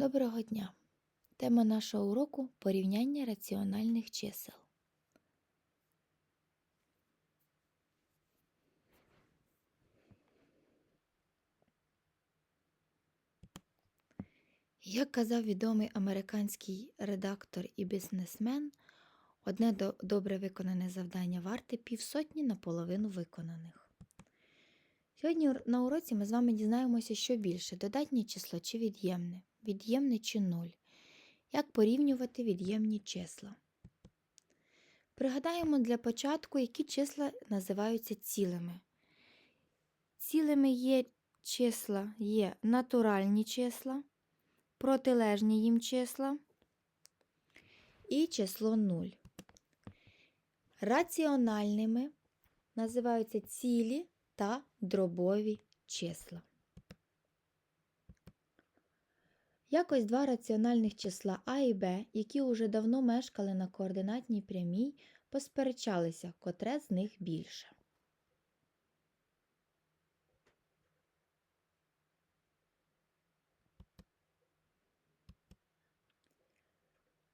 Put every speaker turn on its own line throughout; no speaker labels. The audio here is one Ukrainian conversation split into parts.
Доброго дня! Тема нашого уроку порівняння раціональних чисел. Як казав відомий американський редактор і бізнесмен, одне добре виконане завдання варте півсотні наполовину виконаних. Сьогодні на уроці ми з вами дізнаємося, що більше додатнє число чи від'ємне, від'ємне чи нуль. Як порівнювати від'ємні числа? Пригадаємо для початку, які числа називаються цілими. Цілими є числа, є натуральні числа, протилежні їм числа і число 0. Раціональними називаються цілі та дробові числа. Якось два раціональних числа А і Б, які уже давно мешкали на координатній прямій, посперечалися, котре з них більше.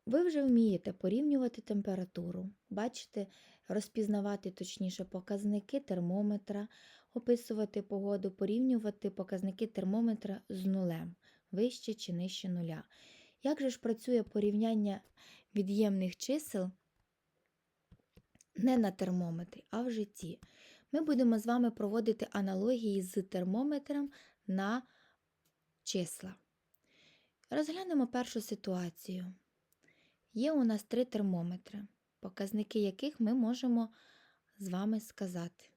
Ви вже вмієте порівнювати температуру, бачите, розпізнавати точніше показники термометра, описувати погоду, порівнювати показники термометра з нулем, вище чи нижче нуля. Як же ж працює порівняння від'ємних чисел не на термометрі, а в житті? Ми будемо з вами проводити аналогії з термометром на числа. Розглянемо першу ситуацію. Є у нас три термометри, показники яких ми можемо з вами сказати.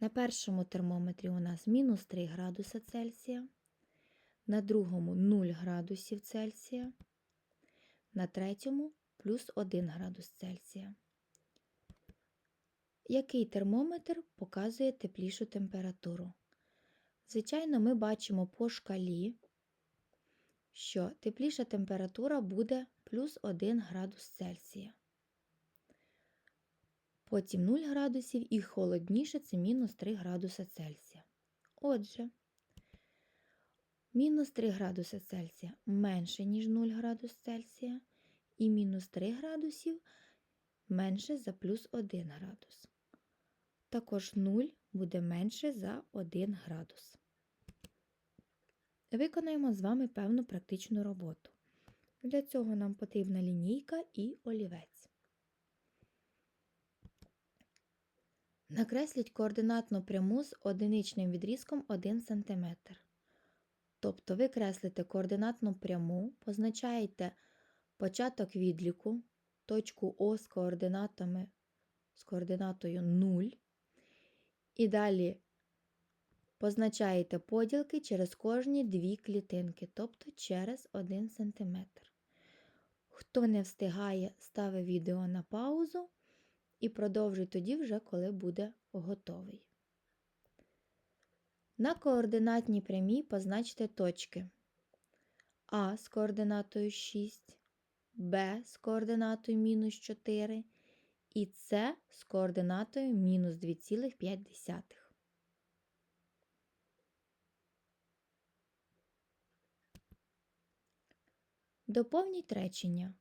На першому термометрі у нас мінус 3 градуса Цельсія, на другому 0 градусів Цельсія, на третьому плюс 1 градус Цельсія. Який термометр показує теплішу температуру? Звичайно, ми бачимо по шкалі, що тепліша температура буде плюс 1 градус Цельсія. Потім 0 градусів і холодніше це мінус 3 градуса Цельсія. Отже, мінус 3 градуса Цельсія менше, ніж 0 градус Цельсія, і мінус 3 градусів менше за плюс 1 градус. Також 0 буде менше за 1 градус. Виконаємо з вами певну практичну роботу. Для цього нам потрібна лінійка і олівець. Накресліть координатну пряму з одиничним відрізком 1 см. Тобто ви креслите координатну пряму, позначаєте початок відліку, точку О з координатами з координатою 0. І далі позначаєте поділки через кожні дві клітинки, тобто через 1 см. Хто не встигає, ставить відео на паузу і продовжуй тоді вже, коли буде готовий. На координатній прямій позначте точки А з координатою 6, Б з координатою мінус 4 і С з координатою мінус 2,5. Доповніть речення.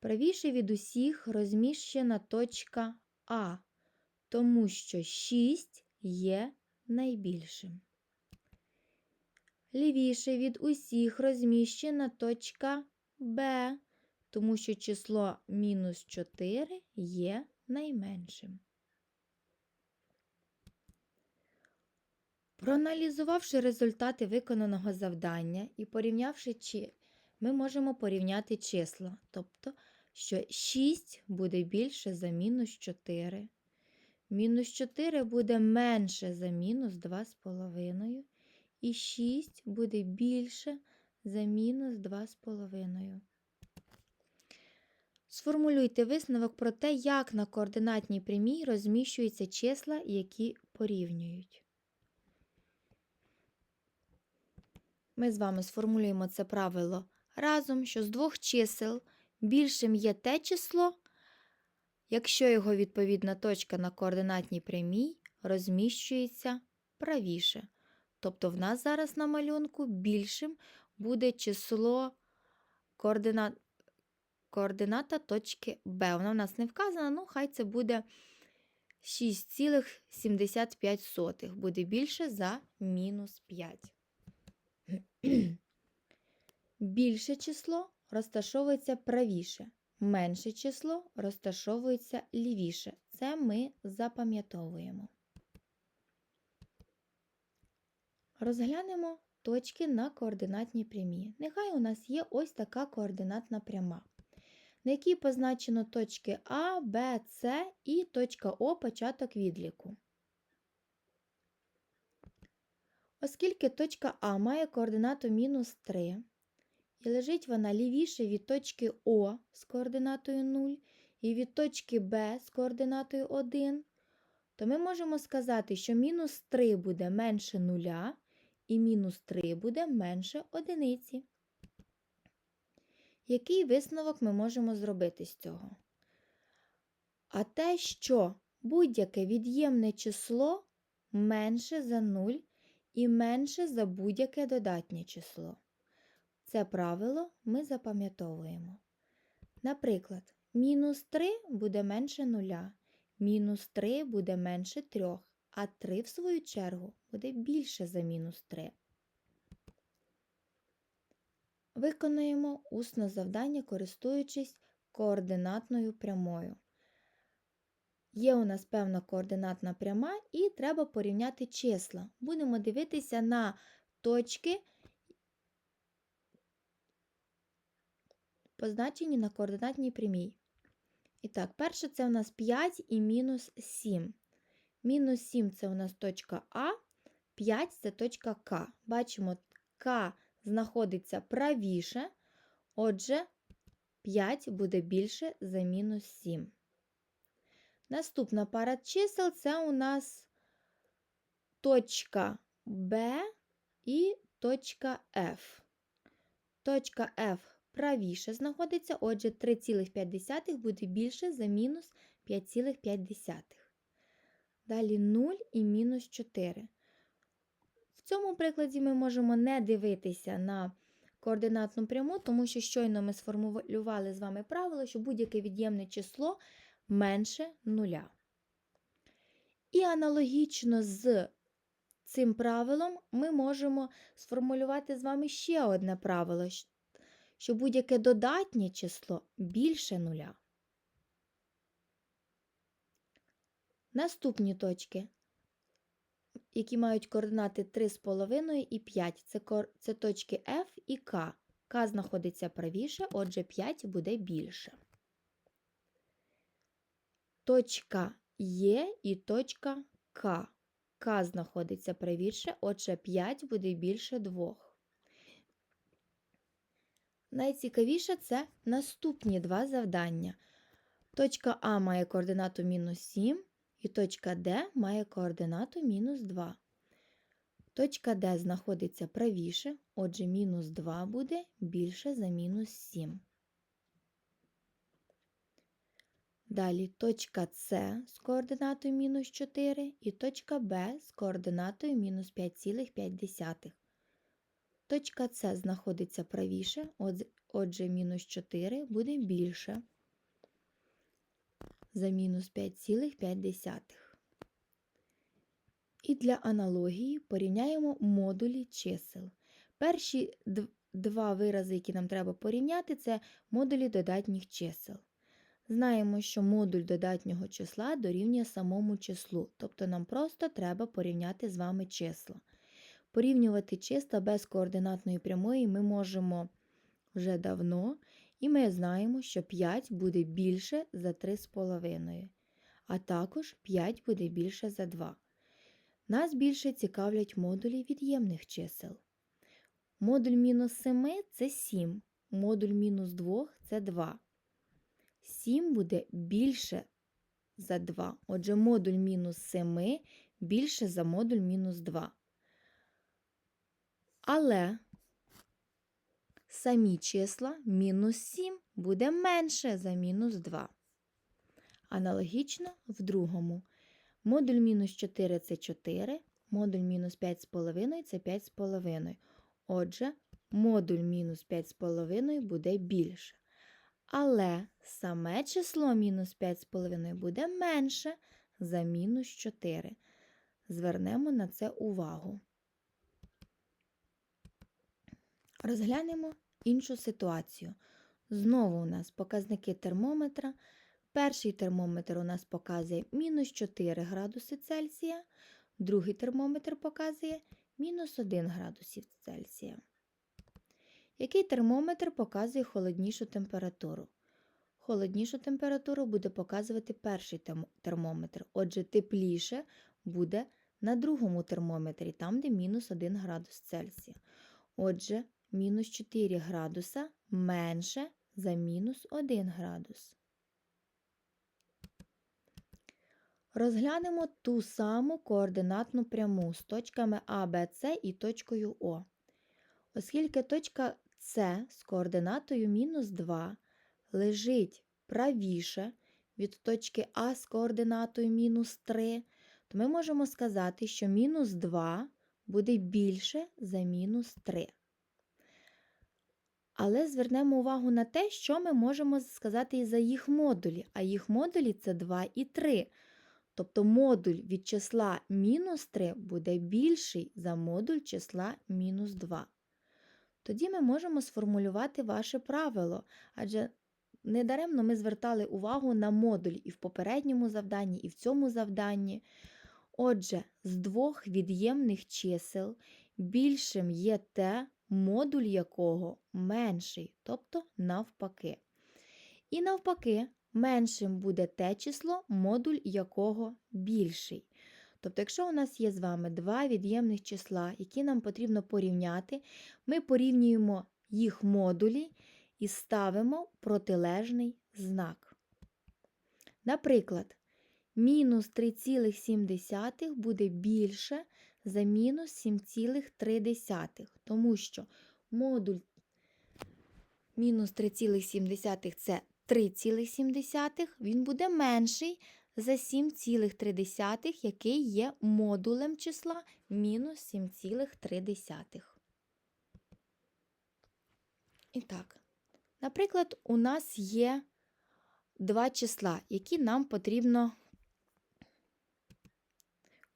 Правіше від усіх розміщена точка А, тому що 6 є найбільшим. Лівіше від усіх розміщена точка Б, тому що число мінус 4 є найменшим. Проаналізувавши результати виконаного завдання і порівнявши чи ми можемо порівняти числа, тобто, що 6 буде більше за мінус 4. Мінус 4 буде менше за мінус 2,5. І 6 буде більше за мінус 2,5. Сформулюйте висновок про те, як на координатній прямій розміщуються числа, які порівнюють. Ми з вами сформулюємо це правило разом, що з двох чисел більшим є те число, якщо його відповідна точка на координатній прямій розміщується правіше. Тобто в нас зараз на малюнку більшим буде число координат, координата точки Б. Вона в нас не вказана, ну хай це буде 6,75. Буде більше за мінус 5. Більше число розташовується правіше, менше число розташовується лівіше. Це ми запам'ятовуємо. Розглянемо точки на координатній прямі. Нехай у нас є ось така координатна пряма, на якій позначено точки А, Б, С і точка О початок відліку. Оскільки точка А має координату мінус 3, і лежить вона лівіше від точки О з координатою 0 і від точки Б з координатою 1, то ми можемо сказати, що мінус 3 буде менше 0 і мінус 3 буде менше одиниці. Який висновок ми можемо зробити з цього? А те, що будь-яке від'ємне число менше за 0 і менше за будь-яке додатнє число. Це правило ми запам'ятовуємо. Наприклад, мінус 3 буде менше 0, мінус 3 буде менше 3, а 3, в свою чергу, буде більше за мінус 3. Виконуємо усне завдання, користуючись координатною прямою. Є у нас певна координатна пряма, і треба порівняти числа. Будемо дивитися на точки, позначені на координатній прямій. І так, перше це у нас 5 і мінус 7. Мінус 7 це у нас точка А, 5 це точка К. Бачимо, К знаходиться правіше, отже, 5 буде більше за мінус 7. Наступна пара чисел це у нас точка Б і точка F. Точка F правіше знаходиться, отже, 3,5 буде більше за мінус 5,5. Далі 0 і мінус 4. В цьому прикладі ми можемо не дивитися на координатну пряму, тому що щойно ми сформулювали з вами правило, що будь-яке від'ємне число менше нуля. І аналогічно з цим правилом ми можемо сформулювати з вами ще одне правило, що будь-яке додатнє число більше нуля. Наступні точки, які мають координати 3,5 і 5, це, це точки F і K. К знаходиться правіше, отже, 5 буде більше. Точка Є і точка К. К знаходиться правіше, отже, 5 буде більше 2. Найцікавіше це наступні два завдання. Точка А має координату мінус 7, і точка Д має координату мінус 2. Точка Д знаходиться правіше, отже, мінус 2 буде більше за мінус 7. Далі точка С з координатою мінус 4 і точка Б з координатою мінус 5,5. Точка С знаходиться правіше, отже, мінус 4 буде більше за мінус 5,5. І для аналогії порівняємо модулі чисел. Перші два вирази, які нам треба порівняти, це модулі додатніх чисел. Знаємо, що модуль додатнього числа дорівнює самому числу, тобто нам просто треба порівняти з вами числа. Порівнювати числа без координатної прямої ми можемо вже давно, і ми знаємо, що 5 буде більше за 3,5, а також 5 буде більше за 2. Нас більше цікавлять модулі від'ємних чисел. Модуль мінус 7 це 7, модуль мінус 2 це 2. 7 буде більше за 2. Отже, модуль мінус 7 більше за модуль мінус 2. Але самі числа мінус 7 буде менше за мінус 2. Аналогічно в другому. Модуль мінус 4 це 4, модуль мінус 5,5 це 5,5. Отже, модуль мінус 5,5 буде більше. Але саме число мінус 5,5 буде менше за мінус 4. Звернемо на це увагу. Розглянемо іншу ситуацію. Знову у нас показники термометра. Перший термометр у нас показує мінус 4 градуси Цельсія, другий термометр показує мінус 1 градусів Цельсія. Який термометр показує холоднішу температуру? Холоднішу температуру буде показувати перший термометр. Отже, тепліше буде на другому термометрі, там, де мінус 1 градус Цельсія. Отже, мінус 4 градуса менше за мінус 1 градус. Розглянемо ту саму координатну пряму з точками А, Б, С і точкою О. Оскільки точка С з координатою мінус 2 лежить правіше від точки А з координатою мінус 3, то ми можемо сказати, що мінус 2 буде більше за мінус 3. Але звернемо увагу на те, що ми можемо сказати і за їх модулі. А їх модулі це 2 і 3. Тобто модуль від числа мінус 3 буде більший за модуль числа мінус 2. Тоді ми можемо сформулювати ваше правило, адже недаремно ми звертали увагу на модуль і в попередньому завданні, і в цьому завданні. Отже, з двох від'ємних чисел більшим є те, модуль якого менший, тобто навпаки. І навпаки, меншим буде те число, модуль якого більший. Тобто, якщо у нас є з вами два від'ємних числа, які нам потрібно порівняти, ми порівнюємо їх модулі і ставимо протилежний знак. Наприклад, мінус 3,7 буде більше за мінус 7,3, тому що модуль мінус 3,7 це 3,7, він буде менший за 7,3, який є модулем числа мінус 7,3. І так, наприклад, у нас є два числа, які нам потрібно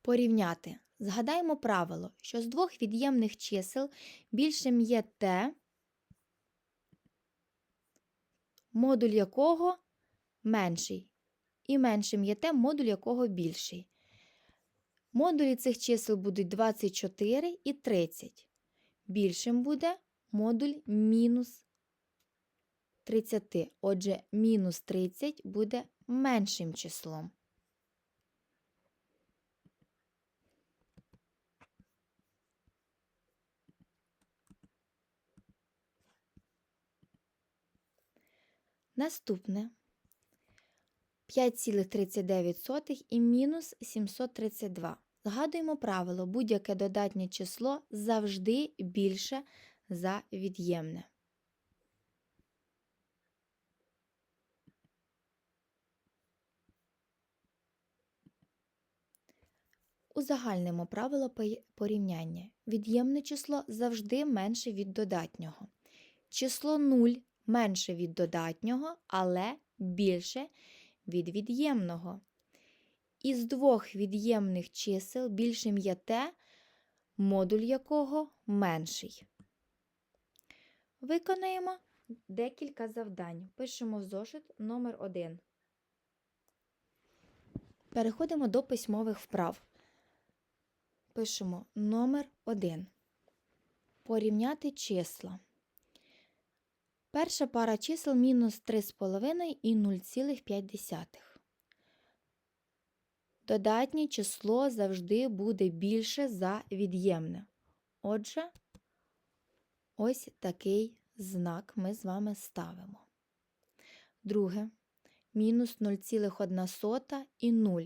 порівняти. Згадаємо правило, що з двох від'ємних чисел більшим є те, модуль якого менший, і меншим є те, модуль якого більший. Модулі цих чисел будуть 24 і 30. Більшим буде модуль мінус 30. Отже, мінус 30 буде меншим числом. Наступне 5,39 і мінус 732. Згадуємо правило, будь-яке додатнє число завжди більше за від'ємне. Узагальнимо правило порівняння. Від'ємне число завжди менше від додатнього. Число 0 менше від додатнього, але більше від від'ємного. Із двох від'ємних чисел більшим є те, модуль якого менший. Виконаємо декілька завдань. Пишемо в зошит номер 1. Переходимо до письмових вправ. Пишемо номер 1. Порівняти числа. Перша пара чисел мінус 3,5 і 0,5. Додатнє число завжди буде більше за від'ємне. Отже, ось такий знак ми з вами ставимо. Друге. Мінус 0,1 і 0.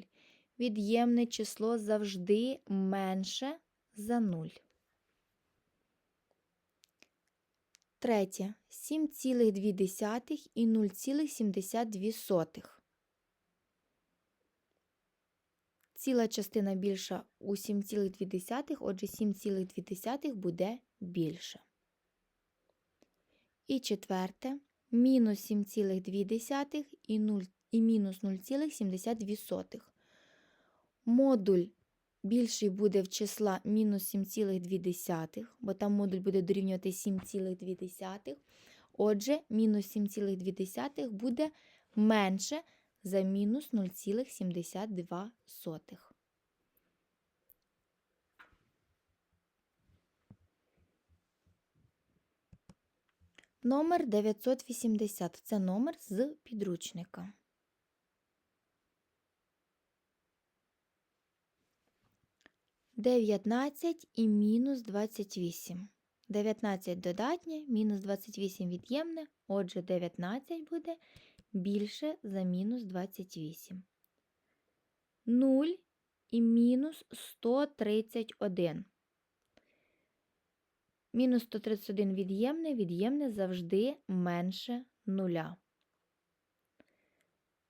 Від'ємне число завжди менше за 0. Третє. 7,2 і 0,72. Ціла частина більша у 7,2, отже 7,2 буде більше. І четверте мінус 7,2 і, 0, і мінус 0,72. Модуль більший буде в числа мінус 7,2, бо там модуль буде дорівнювати 7,2. Отже, мінус 7,2 буде менше за мінус 0,72. Номер 980 це номер з підручника. Дев'ятнадцять і мінус 28. 19 додатнє, мінус 28 від'ємне, отже, 19 буде більше за мінус 28. 0 і мінус 131. Мінус 131 від'ємне, від'ємне завжди менше нуля.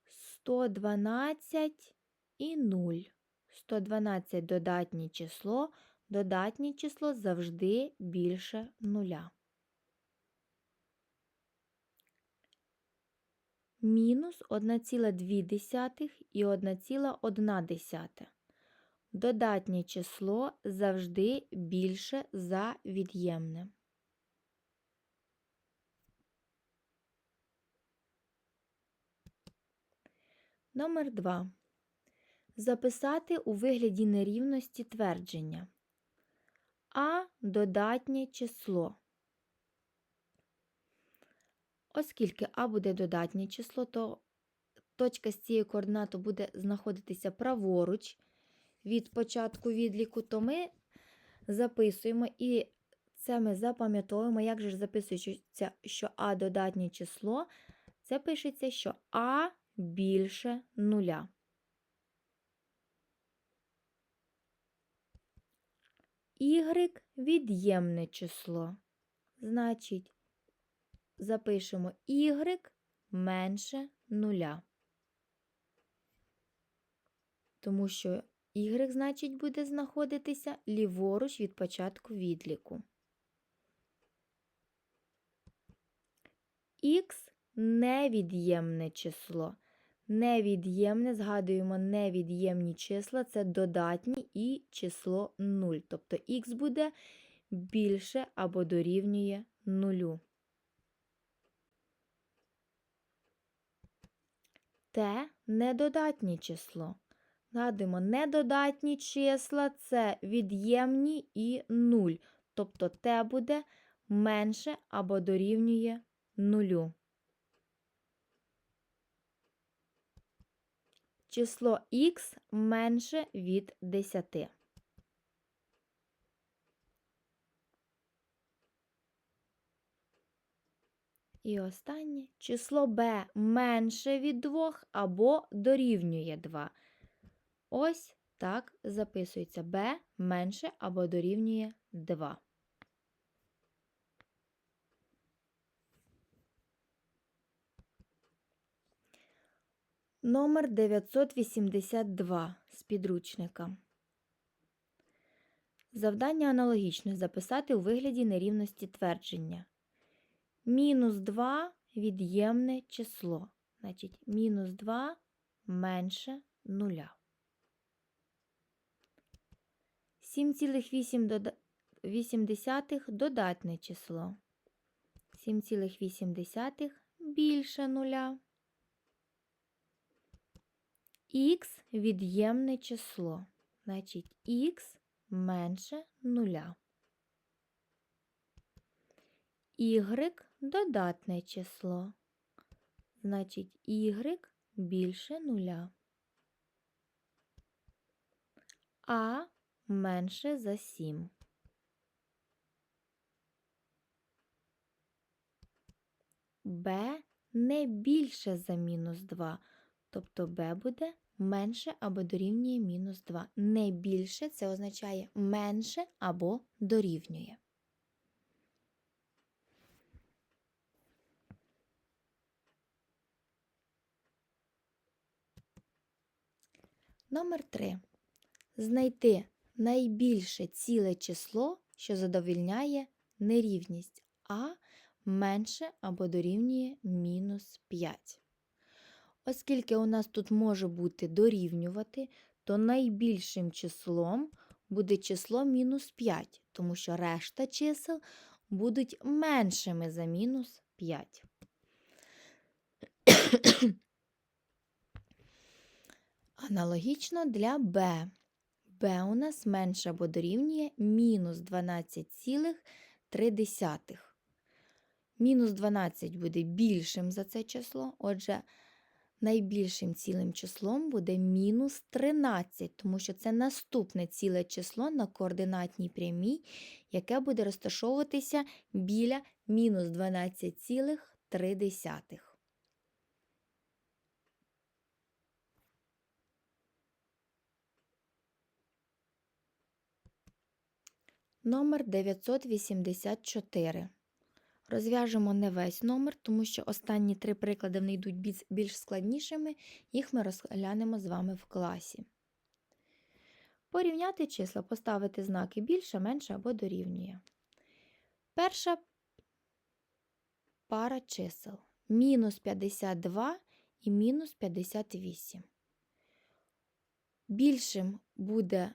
112 і 0. 112 додатнє число, додатнє число завжди більше нуля. Мінус 1,2 і 1,1. Додатнє число завжди більше за від'ємне. Номер 2. Записати у вигляді нерівності твердження. А додатнє число. Оскільки А буде додатнє число, то точка з цією координатою буде знаходитися праворуч від початку відліку, то ми записуємо і це ми запам'ятовуємо, як же записується, що А додатнє число, це пишеться, що А більше нуля. Y від'ємне число. Значить, запишемо y менше нуля. Тому що y, значить, буде знаходитися ліворуч від початку відліку. Х невід'ємне число. Невід'ємне, згадуємо, невід'ємні числа це додатні і число 0. Тобто х буде більше або дорівнює нулю. Т недодатнє число. Згадуємо, недодатні числа це від'ємні і 0. Тобто Т буде менше або дорівнює нулю. Число х менше від 10. І останнє число b менше від 2 або дорівнює 2. Ось так записується b менше або дорівнює 2. Номер 982 з підручника. Завдання аналогічне записати у вигляді нерівності твердження. Мінус 2 від'ємне число. Значить, мінус 2 менше 0. 7,8 додатне число. 7,8 більше 0. Х від'ємне число. Значить, х менше 0. Y додатне число. Значить, y більше 0. А менше за 7. Б не більше за мінус 2. Тобто b буде менше або дорівнює мінус 2. Не більше це означає менше або дорівнює. Номер 3. Знайти найбільше ціле число, що задовільняє нерівність А менше або дорівнює мінус 5. Оскільки у нас тут може бути дорівнювати, то найбільшим числом буде число мінус 5, тому що решта чисел будуть меншими за мінус 5. Аналогічно для b. b у нас менше або дорівнює мінус 12,3. Мінус 12 буде більшим за це число, отже, найбільшим цілим числом буде мінус 13, тому що це наступне ціле число на координатній прямій, яке буде розташовуватися біля мінус 12,3. Номер 984. Розв'яжемо не весь номер, тому що останні три приклади вони йдуть більш- складнішими, їх ми розглянемо з вами в класі. Порівняти числа, поставити знаки більше, менше або дорівнює. Перша пара чисел мінус 52 і мінус 58. Більшим буде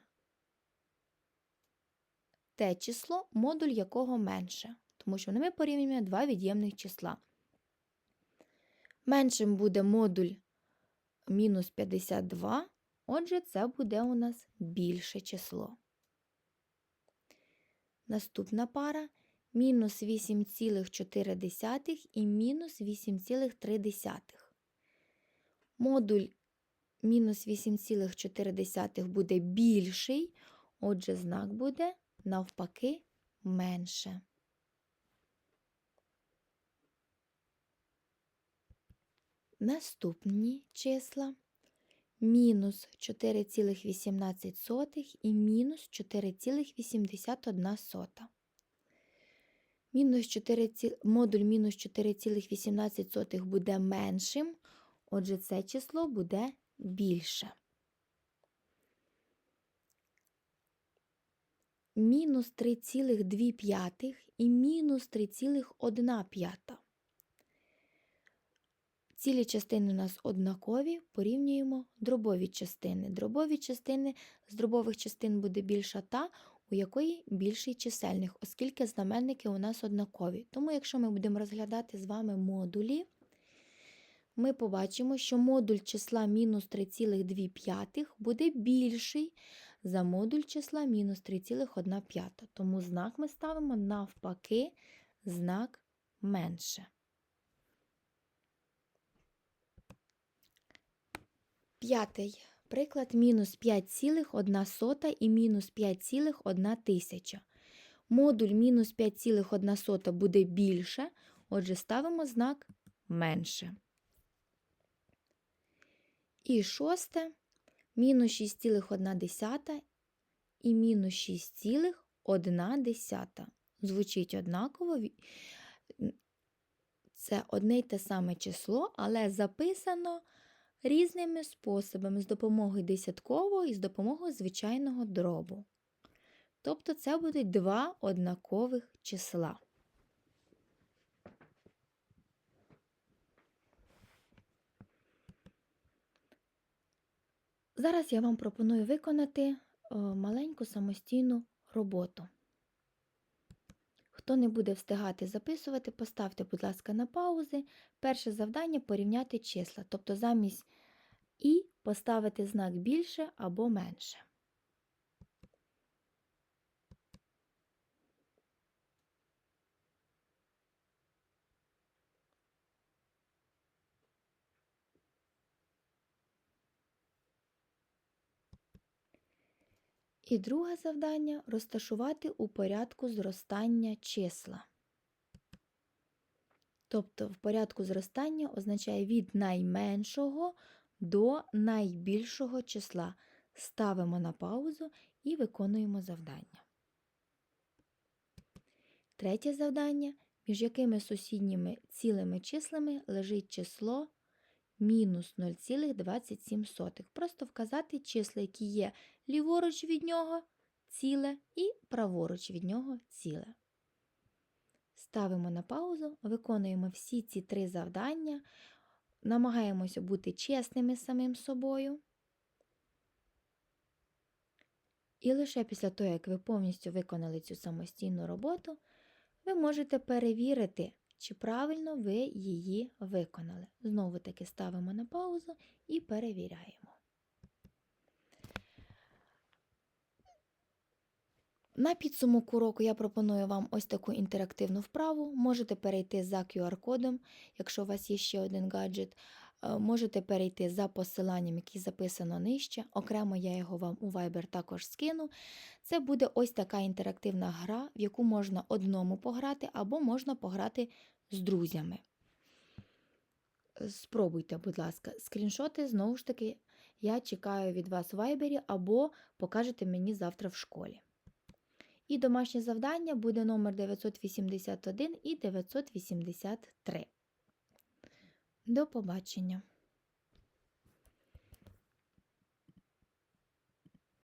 те число, модуль якого менше, тому що ми порівнюємо два від'ємних числа. Меншим буде модуль мінус 52, отже, це буде у нас більше число. Наступна пара мінус 8,4 і мінус 8,3. Модуль мінус 8,4 буде більший, отже, знак буде навпаки менше. Наступні числа мінус 4,18 і мінус 4,81. Мінус 4, модуль мінус 4,18 буде меншим, отже, це число буде більше. мінус 3,2 і мінус 3,1. Цілі частини у нас однакові, порівнюємо дробові частини. Дробові частини з дробових частин буде більша та, у якої більший чисельник, оскільки знаменники у нас однакові. Тому, якщо ми будемо розглядати з вами модулі, ми побачимо, що модуль числа мінус 3,2 буде більший за модуль числа мінус 3,1. Тому знак ми ставимо навпаки знак менше. П'ятий приклад мінус 5,1 і мінус 5,1 тисяча. Модуль мінус 5,1 буде більше, отже, ставимо знак менше. І шосте мінус 6,1 і мінус 6,1. Звучить однаково. Це одне й те саме число, але записано різними способами з допомогою десяткового і з допомогою звичайного дробу. Тобто це будуть два однакових числа. Зараз я вам пропоную виконати е, маленьку самостійну роботу. Хто не буде встигати записувати, поставте, будь ласка, на паузи. Перше завдання порівняти числа, тобто замість і поставити знак більше або менше. І друге завдання розташувати у порядку зростання числа. Тобто в порядку зростання означає від найменшого до найбільшого числа. Ставимо на паузу і виконуємо завдання. Третє завдання, між якими сусідніми цілими числами лежить число мінус 0,27. Просто вказати числа, які є ліворуч від нього ціле і праворуч від нього ціле. ставимо на паузу, виконуємо всі ці три завдання, намагаємося бути чесними самим собою. І лише після того, як ви повністю виконали цю самостійну роботу, ви можете перевірити, чи правильно ви її виконали. Знову таки ставимо на паузу і перевіряємо. На підсумок уроку я пропоную вам ось таку інтерактивну вправу. Можете перейти за QR-кодом, якщо у вас є ще один гаджет. Е, Можете перейти за посиланням, яке записано нижче. Окремо я його вам у Viber також скину. Це буде ось така інтерактивна гра, в яку можна одному пограти або можна пограти з друзями. Спробуйте, будь ласка, скріншоти знову ж таки я чекаю від вас у Viber або покажете мені завтра в школі. І домашнє завдання буде номер 981 і 983. До побачення!